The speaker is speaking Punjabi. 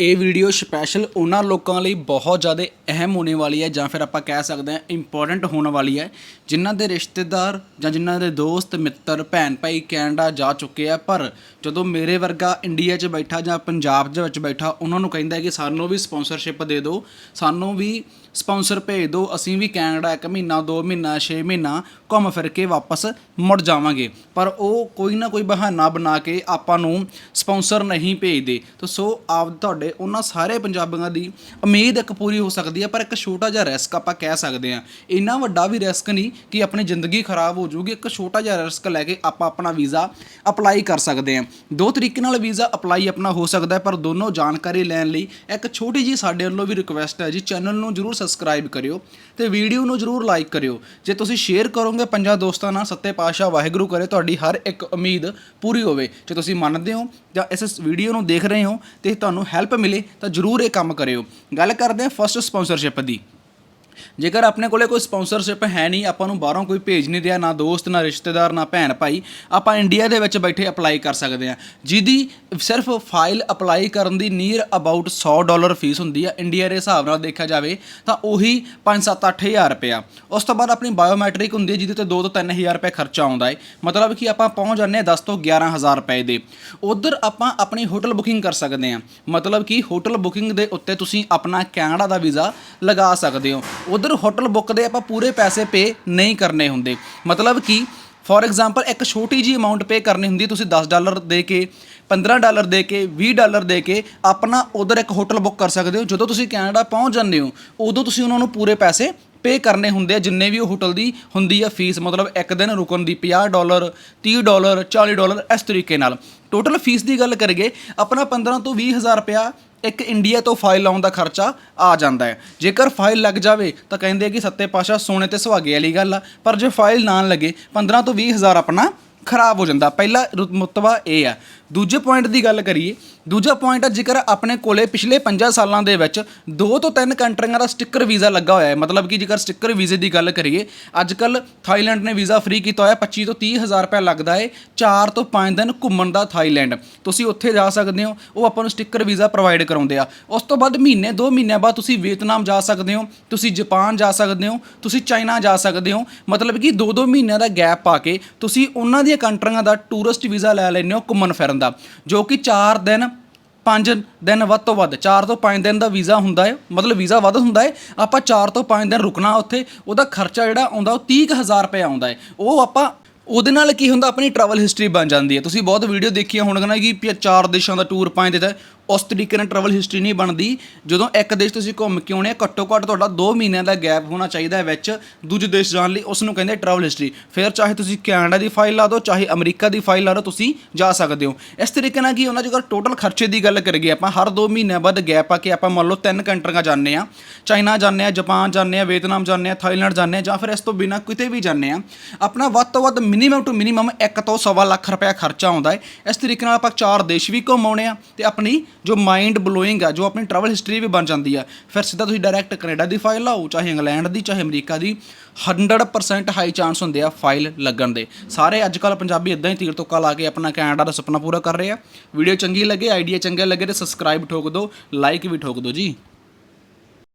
ਇਹ ਵੀਡੀਓ ਸਪੈਸ਼ਲ ਉਹਨਾਂ ਲੋਕਾਂ ਲਈ ਬਹੁਤ ਜ਼ਿਆਦਾ ਅਹਿਮ ਹੋਣੇ ਵਾਲੀ ਹੈ ਜਾਂ ਫਿਰ ਆਪਾਂ ਕਹਿ ਸਕਦੇ ਹਾਂ ਇੰਪੋਰਟੈਂਟ ਹੋਣ ਵਾਲੀ ਹੈ, ਜਿਨ੍ਹਾਂ ਦੇ ਰਿਸ਼ਤੇਦਾਰ ਜਾਂ ਜਿਨ੍ਹਾਂ ਦੇ ਦੋਸਤ, ਮਿੱਤਰ, ਭੈਣ ਭਾਈ ਕੈਨੇਡਾ ਜਾ ਚੁੱਕੇ ਆ, ਪਰ ਜਦੋਂ ਮੇਰੇ ਵਰਗਾ ਇੰਡੀਆ 'ਚ ਬੈਠਾ ਜਾਂ ਪੰਜਾਬ ਦੇ ਵਿੱਚ ਬੈਠਾ, ਉਹਨਾਂ ਨੂੰ ਕਹਿੰਦਾ ਕਿ ਸਾਨੂੰ ਵੀ ਸਪਾਂਸਰਸ਼ਿਪ ਦੇ ਦਿਓ, ਸਾਨੂੰ ਵੀ ਸਪਾਂਸਰ ਭੇਜ ਦਿਓ, ਅਸੀਂ ਵੀ ਕੈਨੇਡਾ ਇੱਕ ਮਹੀਨਾ, ਦੋ ਮਹੀਨਾ 6 ਮਹੀਨਾ ਘੁੰਮ ਫਿਰ ਕੇ ਵਾਪਸ ਮੁੜ ਜਾਵਾਂਗੇ। ਪਰ ਉਹ ਕੋਈ ਨਾ ਕੋਈ ਬਹਾਨਾ ਬਣਾ ਕੇ ਆਪਾਂ ਨੂੰ ਸਪਾਂਸਰ ਨਹੀਂ ਭੇਜਦੇ। ਤਾਂ ਸੋ ਆਪ ਤੁਹਾਡੇ ਉਹਨਾਂ ਸਾਰੇ ਪੰਜਾਬੀਆਂ ਦੀ ਉਮੀਦ ਇੱਕ ਪੂਰੀ ਹੋ ਸਕਦੀ ਹੈ, ਪਰ ਇੱਕ ਛੋਟਾ ਜਿਹਾ ਰਿਸਕ ਆਪਾਂ ਕਹਿ ਸਕਦੇ ਹਾਂ। ਇੰਨਾ ਵੱਡਾ ਵੀ ਰਿਸਕ ਨਹੀਂ ਕਿ ਆਪਣੀ ਜ਼ਿੰਦਗੀ ਖਰਾਬ ਹੋ ਜਾਊਗੀ, ਇੱਕ ਛੋਟਾ ਜਿਹਾ ਰਿਸਕ ਲੈ ਕੇ ਆਪਾਂ ਆਪਣਾ ਵੀਜ਼ਾ ਅਪਲਾਈ ਕਰ ਸਕਦੇ ਹਾਂ। ਦੋ ਤਰੀਕੇ ਨਾਲ ਵੀਜ਼ਾ ਅਪਲਾਈ ਆਪਣਾ ਹੋ ਸਕਦਾ ਹੈ, ਪਰ ਦੋਨੋਂ ਜਾਣਕਾਰੀ ਲੈਣ ਲਈ ਇੱਕ ਛੋਟੀ ਜੀ ਸਾਡੇ ਵੱਲੋਂ ਵੀ ਰਿਕੁਐਸਟ ਹੈ ਜੀ ਚੈਨਲ ਨੂੰ ਜਰੂਰ ਸਬਸਕ੍ਰਾਈਬ ਕਰਿਓ ਤੇ ਵੀਡੀਓ ਨੂੰ ਜਰੂਰ ਲਾਈਕ ਕਰਿਓ। ਜੇ ਤੁਸੀਂ ਸ਼ੇਅਰ ਕਰੋਗੇ ਪੰਜਾਂ ਦੋਸਤਾਂ ਨਾਲ, ਸੱਤੇ ਪਾਤਸ਼ਾਹ ਵਾਹਿਗੁਰੂ ਕਰੇ, ਤੁਹਾਡੀ ਹਰ ਇੱਕ ਉਮੀਦ ਪੂਰੀ ਹੋਵੇ। ਜੇ ਤੁਸੀਂ ਮੰਨਦੇ ਹੋ ਜਾਂ ਇਸ ਵੀਡੀਓ ਨੂੰ ਦੇਖ ਰਹੇ ਹੋ ਤੇ ਤੁਹਾਨੂੰ ਹੈਲਪ ਮਿਲੇ ਤਾਂ ਜਰੂਰ ਇਹ ਕੰਮ ਕਰਿਓ। ਗੱਲ ਕਰਦੇ ਹਾਂ ਫਸਟ ਸਪਾਂਸਰਸ਼ਿਪ ਦੀ। ਜੇਕਰ ਆਪਣੇ ਕੋਲੇ ਕੋਈ ਸਪਾਂਸਰਸ਼ਿਪ ਹੈ ਨਹੀਂ, ਆਪਾਂ ਨੂੰ ਬਾਹਰੋਂ ਕੋਈ ਭੇਜ ਨਹੀਂ ਰਿਹਾ, ਨਾ ਦੋਸਤ, ਨਾ ਰਿਸ਼ਤੇਦਾਰ, ਨਾ ਭੈਣ ਭਾਈ, ਆਪਾਂ ਇੰਡੀਆ ਦੇ ਵਿੱਚ ਬੈਠੇ ਅਪਲਾਈ ਕਰ ਸਕਦੇ ਹਾਂ। ਜਿਹਦੀ ਸਿਰਫ ਫਾਈਲ ਅਪਲਾਈ ਕਰਨ ਦੀ ਨੀਅਰ ਅਬਾਊਟ 100 ਡਾਲਰ ਫੀਸ ਹੁੰਦੀ ਆ ਇੰਡੀਆ ਦੇ ਹਿਸਾਬ ਨਾਲ ਦੇਖਿਆ ਜਾਵੇ ਤਾਂ ਉਹੀ 5-7-8000 ਰੁਪਇਆ। ਉਸ ਤੋਂ ਬਾਅਦ ਆਪਣੀ ਬਾਇਓਮੈਟ੍ਰਿਕ ਹੁੰਦੀ ਹੈ ਜਿਹਦੇ ਤੇ 2 ਤੋਂ 3000 ਰੁਪਏ ਖਰਚਾ ਆਉਂਦਾ ਹੈ ਮਤਲਬ ਕਿ ਆਪਾਂ ਪਹੁੰਚ ਜਾਂਦੇ ਹਾਂ 10 ਤੋਂ 11000 ਰੁਪਏ ਦੇ। ਉਧਰ ਆਪਾਂ ਆਪਣੀ ਹੋਟਲ ਬੁਕਿੰਗ ਕਰ ਸਕਦੇ ਹਾਂ। ਮਤਲਬ ਕਿ ਹੋਟਲ ਬੁਕਿੰਗ ਦੇ ਉੱਤੇ ਤੁਸੀਂ ਆਪਣਾ ਕੈਨੇਡਾ ਦਾ ਵੀਜ਼ਾ ਲਗਾ ਸਕਦੇ ਹੋ। ਉਧਰ ਹੋਟਲ ਬੁੱਕ ਦੇ ਆਪਾਂ ਪੂਰੇ ਪੈਸੇ ਪੇ ਨਹੀਂ ਕਰਨੇ ਹੁੰਦੇ। ਮਤਲਬ ਕਿ ਫੋਰ ਐਗਜ਼ਾਮਪਲ ਇੱਕ ਛੋਟੀ ਜੀ ਅਮਾਉਂਟ ਪੇ ਕਰਨੀ ਹੁੰਦੀ, ਤੁਸੀਂ 10 ਡਾਲਰ ਦੇ ਕੇ 15 ਡਾਲਰ ਦੇ ਕੇ 20 ਡਾਲਰ ਦੇ ਕੇ ਆਪਣਾ ਉਧਰ ਇੱਕ ਹੋਟਲ ਬੁੱਕ ਕਰ ਸਕਦੇ ਹੋ। ਜਦੋਂ ਤੁਸੀਂ ਕੈਨੇਡਾ ਪਹੁੰਚ ਜਾਂਦੇ ਹੋ, ਉਦੋਂ ਤੁਸੀਂ ਉਹਨਾਂ ਨੂੰ ਪੂਰੇ ਪੈਸੇ ਪੇ ਕਰਨੇ ਹੁੰਦੇ ਆ, ਜਿੰਨੇ ਵੀ ਉਹ ਹੋਟਲ ਦੀ ਹੁੰਦੀ ਆ ਫੀਸ, ਮਤਲਬ ਇੱਕ ਦਿਨ ਰੁਕਣ ਦੀ 50 ਡਾਲਰ 30 ਡਾਲਰ 40 ਡਾਲਰ ਇਸ ਤਰੀਕੇ ਨਾਲ। ਟੋਟਲ ਫੀਸ ਦੀ ਗੱਲ ਕਰੀਏ, ਆਪਣਾ 15 ਤੋਂ 20 ਹਜ਼ਾਰ ਰੁਪਇਆ ਇੱਕ ਇੰਡੀਆ ਤੋਂ ਫਾਈਲ ਲਾਉਣ ਦਾ ਖਰਚਾ ਆ ਜਾਂਦਾ ਹੈ। ਜੇਕਰ ਫਾਈਲ ਲੱਗ ਜਾਵੇ, ਤਾਂ ਕਹਿੰਦੇ ਕਿ ਸੱਤੇ ਪਾਸ਼ਾ ਸੋਨੇ ਤੇ ਸੁਹਾਗੇ ਵਾਲੀ ਗੱਲ ਆ। ਪਰ ਜੇ ਫਾਈਲ ਨਾ ਲੱਗੇ 15 ਤੋਂ 20 ਹਜ਼ਾਰ ਆਪਣਾ ਖਰਾਬ ਹੋ ਜਾਂਦਾ। ਪਹਿਲਾ ਮੁਤਬਾ ਇਹ ਆ। ਦੂਜੇ ਪੁਆਇੰਟ ਦੀ ਗੱਲ ਕਰੀਏ, ਦੂਜਾ ਪੁਆਇੰਟ ਹੈ ਜੇਕਰ ਆਪਣੇ ਕੋਲੇ ਪਿਛਲੇ 5 ਸਾਲਾਂ ਦੇ ਵਿੱਚ ਦੋ ਤੋਂ ਤਿੰਨ ਕੰਟਰੀਆਂ ਦਾ ਸਟicker ਵੀਜ਼ਾ ਲੱਗਾ ਹੋਇਆ ਹੈ, ਮਤਲਬ ਕਿ ਜੇਕਰ ਸਟicker ਵੀਜ਼ੇ ਦੀ ਗੱਲ ਕਰੀਏ ਅੱਜ ਕੱਲ ਥਾਈਲੈਂਡ ਨੇ ਵੀਜ਼ਾ ਫ੍ਰੀ ਕੀਤਾ ਹੋਇਆ 25 ਤੋਂ 30 ਹਜ਼ਾਰ ਰੁਪਏ ਲੱਗਦਾ ਹੈ 4 ਤੋਂ 5 ਦਿਨ ਘੁੰਮਣ ਦਾ ਥਾਈਲੈਂਡ ਤੁਸੀਂ ਉੱਥੇ ਜਾ ਸਕਦੇ ਹੋ, ਉਹ ਆਪਾਂ ਨੂੰ ਸਟicker ਵੀਜ਼ਾ ਪ੍ਰੋਵਾਈਡ ਕਰਾਉਂਦੇ ਆ। ਉਸ ਤੋਂ ਬਾਅਦ ਮਹੀਨੇ 2 ਮਹੀਨਿਆਂ ਬਾਅਦ ਤੁਸੀਂ ਵੀਅਤਨਾਮ ਜਾ ਸਕਦੇ ਹੋ, ਤੁਸੀਂ ਜਾਪਾਨ ਜਾ ਸਕਦੇ ਹੋ, ਤੁਸੀਂ ਚਾਈਨਾ ਜਾ ਸਕਦੇ ਹੋ, ਮਤਲਬ ਕਿ 2-2 ਮਹੀਨਿਆਂ ਦਾ ਗੈਪ ਪਾ ਕੇ ਤੁਸੀਂ ਉਹਨਾਂ ਦੀਆਂ ਕੰਟਰੀਆਂ ਦਾ ਟੂਰਿਸਟ ਵੀਜ਼ਾ ਲੈ ਲੈਂਦੇ ਹੋ ਘੁੰਮਣ ਫਿਰਨ ਦਾ ਜੋ ਕਿ 4 ਦਿਨ 5 ਦਿਨ ਵੱਧ ਤੋਂ ਵੱਧ 4 ਤੋਂ 5 ਦਿਨ ਦਾ ਵੀਜ਼ਾ ਹੁੰਦਾ ਹੈ ਮਤਲਬ ਵੀਜ਼ਾ ਵੱਧ ਹੁੰਦਾ ਹੈ ਆਪਾਂ 4 ਤੋਂ 5 ਦਿਨ ਰੁਕਣਾ ਉੱਥੇ, ਉਹਦਾ ਖਰਚਾ ਜਿਹੜਾ ਆਉਂਦਾ ਉਹ 30000 ਰੁਪਏ ਆਉਂਦਾ ਹੈ ਉਹ ਆਪਾਂ, ਉਹਦੇ ਨਾਲ ਕੀ ਹੁੰਦਾ, ਆਪਣੀ ਟਰੈਵਲ ਹਿਸਟਰੀ ਬਣ ਜਾਂਦੀ ਹੈ ਤੁਸੀਂ ਬਹੁਤ ਵੀਡੀਓ ਦੇਖੀਆਂ ਹੋਣਗੀਆਂ ਕਿ ਚਾਰ ਦੇਸ਼ਾਂ ਦਾ ਟੂਰ ਪਾਏ ਦਿੱਤਾ ਉਸ ਤਰੀਕੇ ਨਾਲ ਟਰੈਵਲ ਹਿਸਟਰੀ ਨਹੀਂ ਬਣਦੀ। ਜਦੋਂ ਇੱਕ ਦੇਸ਼ ਤੁਸੀਂ ਘੁੰਮ ਕੇ ਆਉਣੇ ਘੱਟੋ ਘੱਟ ਤੁਹਾਡਾ 2 ਮਹੀਨਿਆਂ ਦਾ ਗੈਪ ਹੋਣਾ ਚਾਹੀਦਾ ਹੈ ਵਿੱਚ। ਦੂਜੇ ਦੇਸ਼ ਜਾਣ ਲਈ ਉਸ ਨੂੰ ਕਹਿੰਦੇ ਟਰੈਵਲ ਹਿਸਟਰੀ ਫਿਰ ਚਾਹੇ ਤੁਸੀਂ ਕੈਨੇਡਾ ਦੀ ਫਾਈਲ ਲਾ ਦਿਓ, ਚਾਹੇ ਅਮਰੀਕਾ ਦੀ ਫਾਈਲ ਲਾ ਦਿਓ, ਤੁਸੀਂ ਜਾ ਸਕਦੇ ਹੋ। ਇਸ ਤਰੀਕੇ ਨਾਲ ਕੀ ਉਹਨਾਂ ਜੇਕਰ ਟੋਟਲ ਖਰਚੇ ਦੀ ਗੱਲ ਕਰੀਏ ਆਪਾਂ, ਹਰ 2 ਮਹੀਨਿਆਂ ਬਾਅਦ ਗੈਪ ਆ ਕੇ ਆਪਾਂ ਮੰਨ ਲਓ ਤਿੰਨ ਕੰਟਰੀਆਂ ਜਾਂਦੇ ਆ। ਚਾਈਨਾ ਜਾਂਦੇ ਆ, ਜਾਪਾਨ ਜਾਂਦੇ ਆ, ਵੀਅਤਨਾਮ ਜਾਂਦੇ ਆ, ਥਾਈਲੈਂਡ ਜਾਂਦੇ ਆ, ਜਾਂ ਫਿਰ ਇਸ ਤੋਂ ਬਿਨਾ ਕਿਤੇ ਵੀ ਜਾਂਦੇ ਆ। ਆਪਣਾ ਵੱਧ ਤੋਂ ਵੱਧ ਮਿਨੀਮਮ ਟੂ ਮਿਨੀਮਮ 1 ਤੋਂ ਸਵਾ ਲੱਖ ਰੁਪਏ ਖਰਚਾ ਆਉਂਦਾ ਹੈ। ਇਸ ਤਰੀਕੇ ਨਾਲ ਆਪਾਂ ਚਾਰ ਦੇਸ਼ ਵੀ ਘੁੰਮਾਉਣੇ ਆ ਤੇ ਆਪਣੀ ਜੋ ਮਾਈਂਡ ਬਲੋਇੰਗ ਆ, ਜੋ ਆਪਣੀ ਟਰੈਵਲ ਹਿਸਟਰੀ ਵੀ ਬਣ ਜਾਂਦੀ ਆ, ਫਿਰ ਸਿੱਧਾ ਤੁਸੀਂ ਡਾਇਰੈਕਟ ਕੈਨੇਡਾ ਦੀ ਫਾਈਲ ਲਾਓ, ਚਾਹੇ ਇੰਗਲੈਂਡ ਦੀ, ਚਾਹੇ ਅਮਰੀਕਾ ਦੀ 100% ਹਾਈ ਚਾਂਸ ਹੁੰਦੇ ਆ ਫਾਈਲ ਲੱਗਣ ਦੇ। ਸਾਰੇ ਅੱਜ ਕੱਲ ਪੰਜਾਬੀ ਇਦਾਂ ਹੀ ਤੀਰ ਤੁੱਕਾ ਲਾ ਕੇ ਆਪਣਾ ਕੈਨੇਡਾ ਦਾ ਸੁਪਨਾ ਪੂਰਾ ਕਰ ਰਹੇ ਆ। ਵੀਡੀਓ ਚੰਗੀ ਲੱਗੇ ਆਈਡੀਆ ਚੰਗਾ ਲੱਗੇ ਤੇ ਸਬਸਕ੍ਰਾਈਬ ਠੋਕ ਦਿਓ ਲਾਈਕ ਵੀ ਠੋਕ ਦਿਓ ਜੀ।